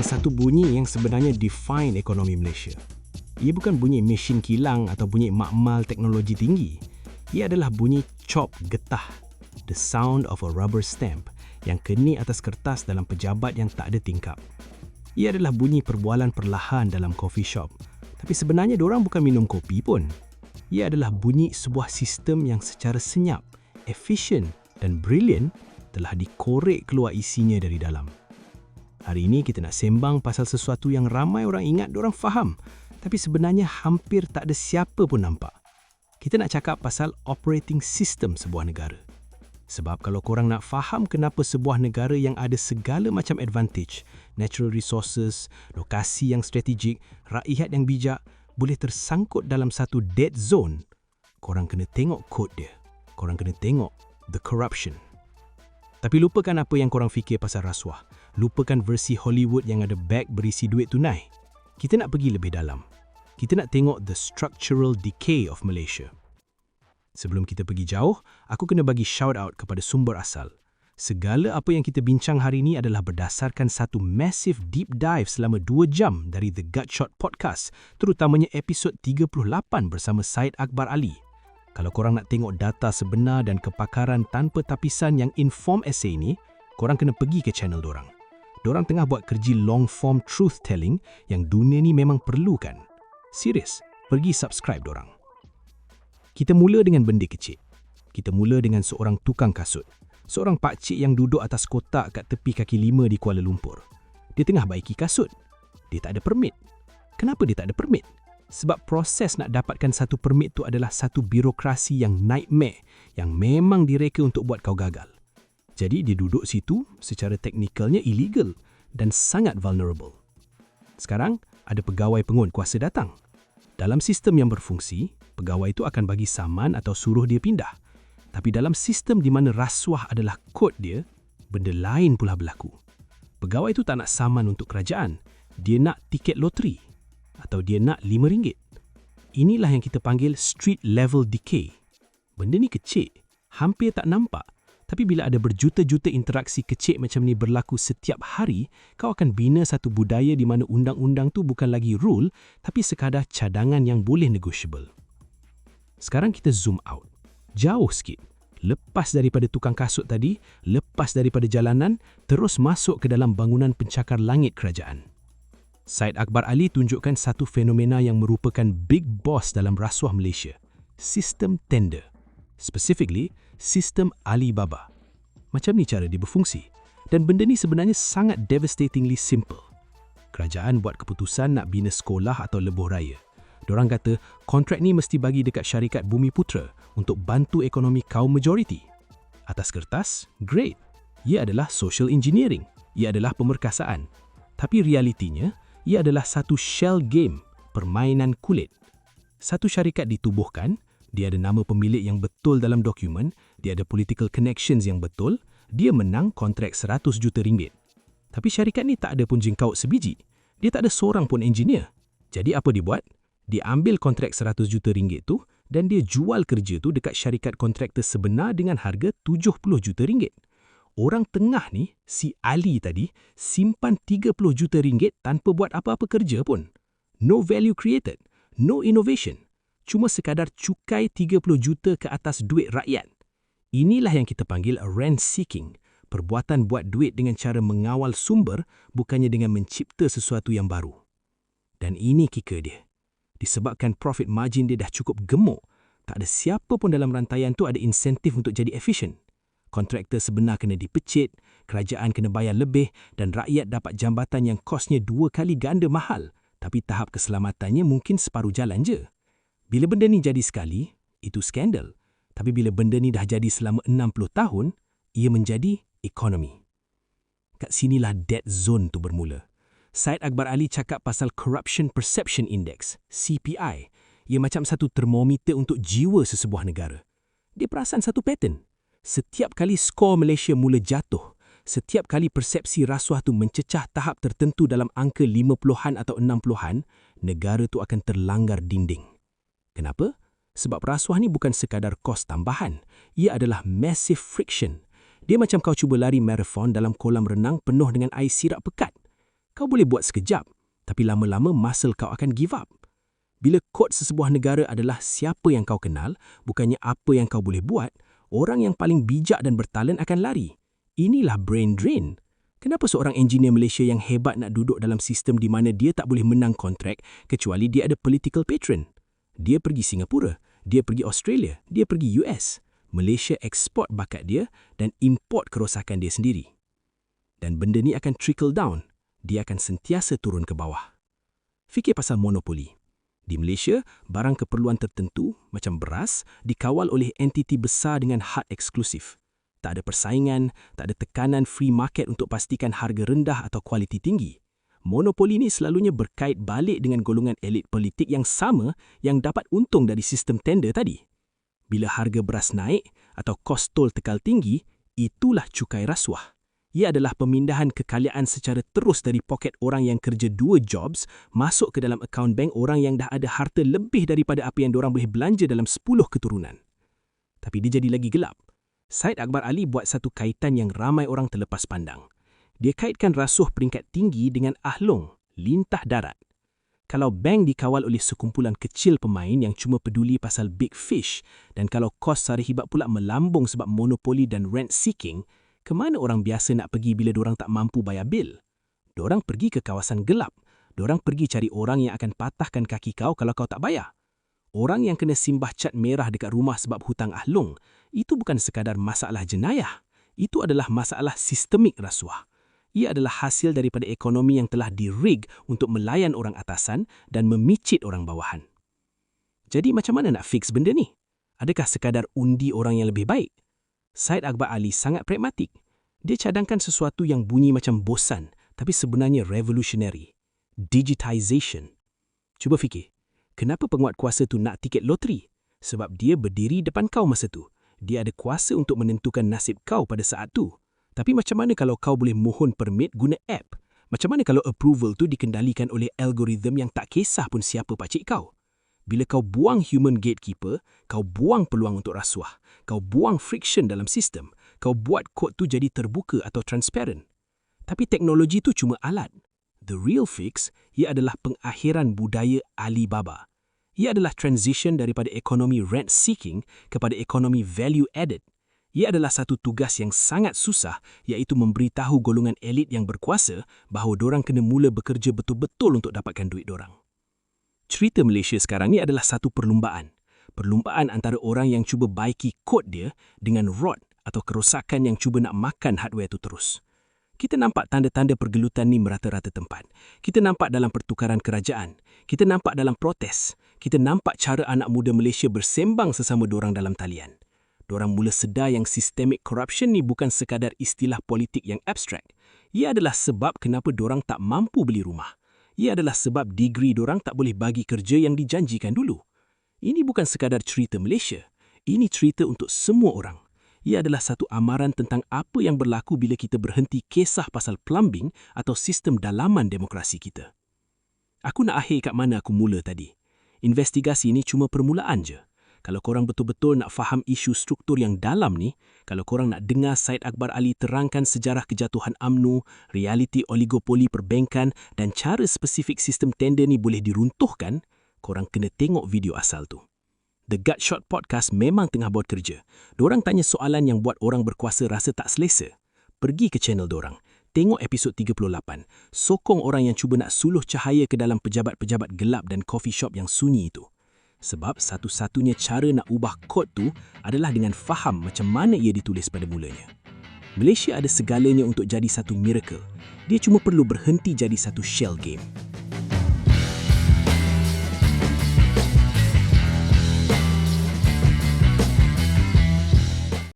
ada satu bunyi yang sebenarnya define ekonomi Malaysia. Ia bukan bunyi mesin kilang atau bunyi makmal teknologi tinggi. Ia adalah bunyi chop getah, the sound of a rubber stamp yang keni atas kertas dalam pejabat yang tak ada tingkap. Ia adalah bunyi perbualan perlahan dalam coffee shop. Tapi sebenarnya diorang bukan minum kopi pun. Ia adalah bunyi sebuah sistem yang secara senyap, efisien dan brilliant telah dikorek keluar isinya dari dalam. Hari ini kita nak sembang pasal sesuatu yang ramai orang ingat orang faham, tapi sebenarnya hampir tak ada siapa pun nampak. Kita nak cakap pasal operating system sebuah negara. Sebab kalau korang nak faham kenapa sebuah negara yang ada segala macam advantage, natural resources, lokasi yang strategik, rakyat yang bijak, boleh tersangkut dalam satu dead zone, korang kena tengok kod dia. Korang kena tengok the corruption. Tapi lupakan apa yang korang fikir pasal rasuah. Lupakan versi Hollywood yang ada bag berisi duit tunai. Kita nak pergi lebih dalam. Kita nak tengok the structural decay of Malaysia. Sebelum kita pergi jauh, aku kena bagi shout out kepada sumber asal. Segala apa yang kita bincang hari ini adalah berdasarkan satu massive deep dive selama 2 jam dari The Gutshot Podcast, terutamanya episod 38 bersama Syed Akbar Ali. Kalau korang nak tengok data sebenar dan kepakaran tanpa tapisan yang inform essay ini, korang kena pergi ke channel dorang. Dorang tengah buat kerja long form truth telling yang dunia ni memang perlukan. Serius, pergi subscribe dorang. Kita mula dengan benda kecil. Kita mula dengan seorang tukang kasut. Seorang pakcik yang duduk atas kotak kat tepi kaki lima di Kuala Lumpur. Dia tengah baiki kasut. Dia tak ada permit. Kenapa dia tak ada permit? Sebab proses nak dapatkan satu permit tu adalah satu birokrasi yang nightmare yang memang direka untuk buat kau gagal. Jadi dia duduk situ secara teknikalnya illegal dan sangat vulnerable. Sekarang ada pegawai pengun kuasa datang. Dalam sistem yang berfungsi, pegawai itu akan bagi saman atau suruh dia pindah. Tapi dalam sistem di mana rasuah adalah kod dia, benda lain pula berlaku. Pegawai itu tak nak saman untuk kerajaan. Dia nak tiket loteri atau dia nak RM5. Inilah yang kita panggil street level decay. Benda ni kecil, hampir tak nampak. Tapi bila ada berjuta-juta interaksi kecil macam ni berlaku setiap hari, kau akan bina satu budaya di mana undang-undang tu bukan lagi rule, tapi sekadar cadangan yang boleh negotiable. Sekarang kita zoom out. Jauh sikit. Lepas daripada tukang kasut tadi, lepas daripada jalanan, terus masuk ke dalam bangunan pencakar langit kerajaan. Syed Akbar Ali tunjukkan satu fenomena yang merupakan big boss dalam rasuah Malaysia, sistem tender. Specifically, sistem Alibaba. Macam ni cara dia berfungsi. Dan benda ni sebenarnya sangat devastatingly simple. Kerajaan buat keputusan nak bina sekolah atau lebuh raya. Diorang kata kontrak ni mesti bagi dekat syarikat Bumi Putra untuk bantu ekonomi kaum majoriti. Atas kertas, great. Ia adalah social engineering. Ia adalah pemerkasaan. Tapi realitinya, ia adalah satu shell game, permainan kulit. Satu syarikat ditubuhkan, dia ada nama pemilik yang betul dalam dokumen, dia ada political connections yang betul, dia menang kontrak 100 juta ringgit. Tapi syarikat ni tak ada pun jengkau sebiji. Dia tak ada seorang pun engineer. Jadi apa dia buat? Dia ambil kontrak 100 juta ringgit tu dan dia jual kerja tu dekat syarikat kontraktor sebenar dengan harga 70 juta ringgit orang tengah ni, si Ali tadi, simpan 30 juta ringgit tanpa buat apa-apa kerja pun. No value created, no innovation. Cuma sekadar cukai 30 juta ke atas duit rakyat. Inilah yang kita panggil rent seeking, perbuatan buat duit dengan cara mengawal sumber bukannya dengan mencipta sesuatu yang baru. Dan ini kika dia. Disebabkan profit margin dia dah cukup gemuk, tak ada siapa pun dalam rantaian tu ada insentif untuk jadi efisien kontraktor sebenar kena dipecit, kerajaan kena bayar lebih dan rakyat dapat jambatan yang kosnya dua kali ganda mahal tapi tahap keselamatannya mungkin separuh jalan je. Bila benda ni jadi sekali, itu skandal. Tapi bila benda ni dah jadi selama 60 tahun, ia menjadi ekonomi. Kat sinilah dead zone tu bermula. Syed Akbar Ali cakap pasal Corruption Perception Index, CPI. Ia macam satu termometer untuk jiwa sesebuah negara. Dia perasan satu pattern. Setiap kali skor Malaysia mula jatuh, setiap kali persepsi rasuah tu mencecah tahap tertentu dalam angka 50-an atau 60-an, negara tu akan terlanggar dinding. Kenapa? Sebab rasuah ni bukan sekadar kos tambahan. Ia adalah massive friction. Dia macam kau cuba lari marathon dalam kolam renang penuh dengan air sirap pekat. Kau boleh buat sekejap, tapi lama-lama muscle kau akan give up. Bila kod sesebuah negara adalah siapa yang kau kenal, bukannya apa yang kau boleh buat, orang yang paling bijak dan bertalent akan lari. Inilah brain drain. Kenapa seorang engineer Malaysia yang hebat nak duduk dalam sistem di mana dia tak boleh menang kontrak kecuali dia ada political patron? Dia pergi Singapura, dia pergi Australia, dia pergi US. Malaysia ekspor bakat dia dan import kerosakan dia sendiri. Dan benda ni akan trickle down. Dia akan sentiasa turun ke bawah. Fikir pasal monopoli. Di Malaysia, barang keperluan tertentu macam beras dikawal oleh entiti besar dengan had eksklusif. Tak ada persaingan, tak ada tekanan free market untuk pastikan harga rendah atau kualiti tinggi. Monopoli ini selalunya berkait balik dengan golongan elit politik yang sama yang dapat untung dari sistem tender tadi. Bila harga beras naik atau kos tol tekal tinggi, itulah cukai rasuah ia adalah pemindahan kekayaan secara terus dari poket orang yang kerja dua jobs masuk ke dalam akaun bank orang yang dah ada harta lebih daripada apa yang diorang boleh belanja dalam 10 keturunan. Tapi dia jadi lagi gelap. Said Akbar Ali buat satu kaitan yang ramai orang terlepas pandang. Dia kaitkan rasuah peringkat tinggi dengan ahlong, lintah darat. Kalau bank dikawal oleh sekumpulan kecil pemain yang cuma peduli pasal big fish dan kalau kos sari hibat pula melambung sebab monopoli dan rent seeking, Kemana orang biasa nak pergi bila orang tak mampu bayar bil? Orang pergi ke kawasan gelap. Orang pergi cari orang yang akan patahkan kaki kau kalau kau tak bayar. Orang yang kena simbah cat merah dekat rumah sebab hutang ahlung, itu bukan sekadar masalah jenayah. Itu adalah masalah sistemik rasuah. Ia adalah hasil daripada ekonomi yang telah dirig untuk melayan orang atasan dan memicit orang bawahan. Jadi macam mana nak fix benda ni? Adakah sekadar undi orang yang lebih baik? Said Akbar Ali sangat pragmatik. Dia cadangkan sesuatu yang bunyi macam bosan tapi sebenarnya revolutionary. Digitization. Cuba fikir, kenapa penguat kuasa tu nak tiket loteri? Sebab dia berdiri depan kau masa tu. Dia ada kuasa untuk menentukan nasib kau pada saat tu. Tapi macam mana kalau kau boleh mohon permit guna app? Macam mana kalau approval tu dikendalikan oleh algoritma yang tak kisah pun siapa pakcik kau? Bila kau buang human gatekeeper, kau buang peluang untuk rasuah. Kau buang friction dalam sistem. Kau buat kod tu jadi terbuka atau transparent. Tapi teknologi tu cuma alat. The real fix, ia adalah pengakhiran budaya Alibaba. Ia adalah transition daripada ekonomi rent-seeking kepada ekonomi value-added. Ia adalah satu tugas yang sangat susah iaitu memberitahu golongan elit yang berkuasa bahawa dorang kena mula bekerja betul-betul untuk dapatkan duit dorang cerita Malaysia sekarang ni adalah satu perlumbaan. Perlumbaan antara orang yang cuba baiki kod dia dengan rot atau kerosakan yang cuba nak makan hardware itu terus. Kita nampak tanda-tanda pergelutan ni merata-rata tempat. Kita nampak dalam pertukaran kerajaan. Kita nampak dalam protes. Kita nampak cara anak muda Malaysia bersembang sesama dorang dalam talian. Dorang mula sedar yang systemic corruption ni bukan sekadar istilah politik yang abstrak. Ia adalah sebab kenapa dorang tak mampu beli rumah. Ia adalah sebab degree dorang tak boleh bagi kerja yang dijanjikan dulu. Ini bukan sekadar cerita Malaysia. Ini cerita untuk semua orang. Ia adalah satu amaran tentang apa yang berlaku bila kita berhenti kisah pasal plumbing atau sistem dalaman demokrasi kita. Aku nak akhir kat mana aku mula tadi. Investigasi ini cuma permulaan je. Kalau korang betul-betul nak faham isu struktur yang dalam ni, kalau korang nak dengar Said Akbar Ali terangkan sejarah kejatuhan AMNO, realiti oligopoli perbankan dan cara spesifik sistem tender ni boleh diruntuhkan, korang kena tengok video asal tu. The Gut Shot Podcast memang tengah buat kerja. Diorang tanya soalan yang buat orang berkuasa rasa tak selesa. Pergi ke channel diorang. Tengok episod 38. Sokong orang yang cuba nak suluh cahaya ke dalam pejabat-pejabat gelap dan coffee shop yang sunyi itu. Sebab satu-satunya cara nak ubah kod tu adalah dengan faham macam mana ia ditulis pada mulanya. Malaysia ada segalanya untuk jadi satu miracle. Dia cuma perlu berhenti jadi satu shell game.